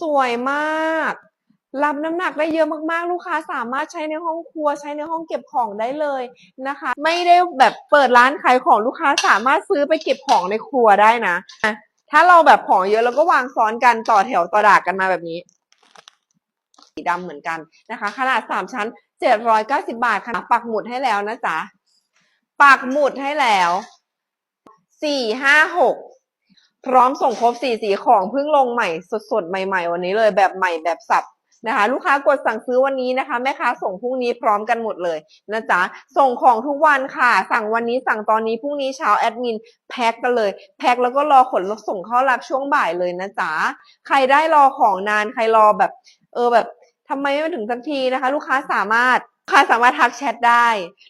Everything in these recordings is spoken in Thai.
สวยมาก รับน้ำหนักได้เยอะมากๆ ลูกค้าสามารถใช้ในห้องครัวใช้ในห้องเก็บของได้เลยนะคะ ไม่ได้แบบเปิดร้านขายของลูกค้าสามารถซื้อไปเก็บของในครัวได้นะ ถ้าเราแบบของเยอะแล้วก็วางซ้อนกันต่อแถวต่อดากกันมาแบบนี้ สีดำเหมือนกันนะคะ ขนาดสามชั้นเจ็ดร้อยเก้าสิบาทค่ะปักหมุดให้แล้วนะจ๊ะปักหมุดให้แล้วสี่ห้าหก พร้อมส่งครบสี่สีของเพิ่งลงใหม่สดๆ ใหม่ๆ วันนี้เลยแบบใหม่แบบสับนะคะ ลูกค้ากดสั่งซื้อวันนี้นะคะ แม่ค้าส่งพรุ่งนี้พร้อมกันหมดเลยนะจ๊ะส่งของทุกวันค่ะ สั่งวันนี้สั่งตอนนี้พรุ่งนี้เช้าแอดมินแพ็คกันเลย แพ็คแล้วก็รอขนส่งเข้ารับช่วงบ่ายเลยนะจ๊ะใครได้รอของนานใครรอแบบ เออแบบทำไมไม่มาถึงสักทีนะคะ ลูกค้าสามารถ ค้าสามารถทักแชทได้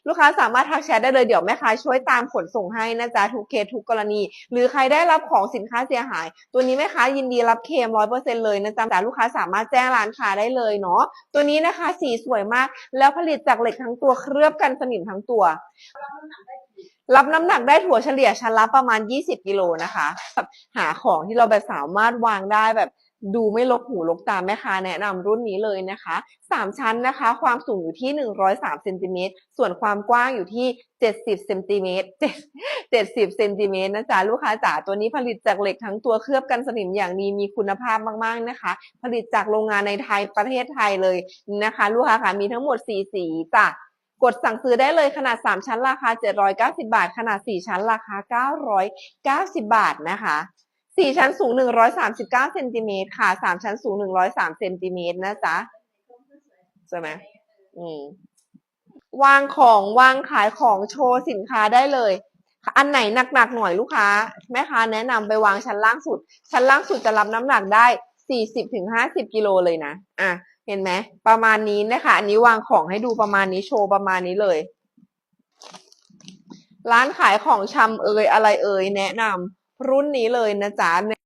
ลูกค้าสามารถทักแชทได้เลยเดี๋ยวแม่ค้าช่วยตามขนส่งให้นะจ๊ะทุกเคสทุกกรณี หรือใครได้รับของสินค้าเสียหาย ตัวนี้แม่ค้ายินดีรับเคลมร้อยเปอร์เซ็นเลยนะจ๊ะแต่ลูกค้าสามารถแจ้งร้านค้าได้เลยเนาะตัวนี้นะคะสีสวยมาก แล้วผลิตจากเหล็กทั้งตัวเคลือบกันสนิมทั้งตัว รับน้ำหนักได้ถั่วเฉลี่ยชั้นละประมาณ 20 กิโลนะคะ หาของที่เราแบบสามารถวางได้แบบ ดูไม่ลกหูลกตาแม่ค้าแนะนำรุ่นนี้เลยนะคะสามชั้นนะคะ ความสูงอยู่ที่ 103เซนติเมตรส่วนความกว้างอยู่ที่ 70เซนติเมตร70เซนติเมตรนะจ๊ะลูกค้าจ๋าตัวนี้ผลิตจากเหล็กทั้งตัวเคลือบกันสนิมอย่างดีมีคุณภาพมาก ๆนะคะ ผลิตจากโรงงานในไทยประเทศไทยเลยนะคะ ลูกค้าค่ะมีทั้งหมด 4 สีจ้ะกดสั่งซื้อได้เลยขนาด 3 ชั้นราคา 790 บาท ขนาด 4 ชั้นราคา 990 บาทนะคะ 4ชั้นสูง139เซนติเมตรค่ะ3ชั้นสูง103เซนติเมตรนะจ๊ะใช่ไหมอืมวางของวางขายของโชว์สินค้าได้เลย อันไหนหนักๆหน่อยลูกค้า แม่ค้าแนะนำไปวางชั้นล่างสุด ชั้นล่างสุดจะรับน้ำหนักได้40ถึง50กิโลเลยนะอะเห็นไหมประมาณนี้นะคะอันนี้วางของให้ดูประมาณนี้โชว์ประมาณนี้เลย ร้านขายของชำเอ่ยอะไรเอ่ยแนะนำ รุ่นนี้เลยนะจ๊ะ